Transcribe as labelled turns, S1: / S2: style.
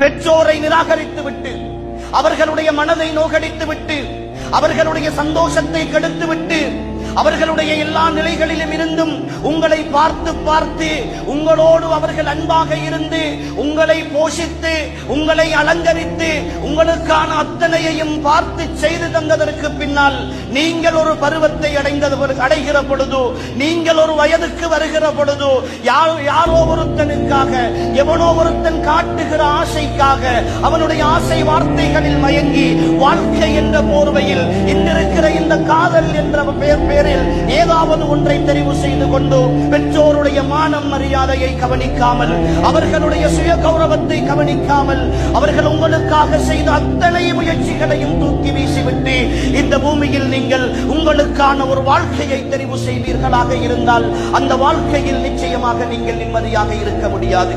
S1: பெற்றோரை நிராகரித்து விட்டு அவர்களுடைய மனதை நோகடித்து விட்டு அவர்களுடைய சந்தோஷத்தை கெடுத்து விட்டு அவர்களுடைய எல்லா நிலைகளிலும் இருந்தும் உங்களை பார்த்து பார்த்து உங்களோடு அவர்கள் அன்பாக இருந்து உங்களை போஷித்து உங்களை அலங்கரித்து உங்களுக்கான அத்தனையையும் பார்த்து செய்து தந்ததற்கு பின்னால் நீங்கள் ஒரு பருவத்தை அடைந்தது அடைகிற பொழுதோ நீங்கள் ஒரு வயதுக்கு வருகிற பொழுதோ யாரோ ஒருத்தனுக்காக எவனோ ஒருத்தன் காட்டுகிற ஆசைக்காக அவனுடைய ஆசை வார்த்தைகளில் மயங்கி வாழ்க்கை என்ற போர்வையில் இன்றிருக்கிற இந்த காதல் என்ற பெயர் பேரில் ஏதாவது ஒன்றை தெரிவு செய்து கொண்டு பெற்றோருடைய மானம் மரியாதையை கவனிக்காமல் அவர்களுடைய சுய கௌரவத்தை கவனிக்காமல் அவர்கள் உங்களுக்காக செய்த அத்தனை முயற்சிகளையும் தூக்கி வீசிவிட்டு இந்த பூமியில் நீங்கள் உங்களுக்கான ஒரு வாழ்க்கையை தெரிவு செய்வீர்களாக இருந்தால் அந்த வாழ்க்கையில் நிச்சயமாக நீங்கள் நிம்மதியாக இருக்க முடியாது.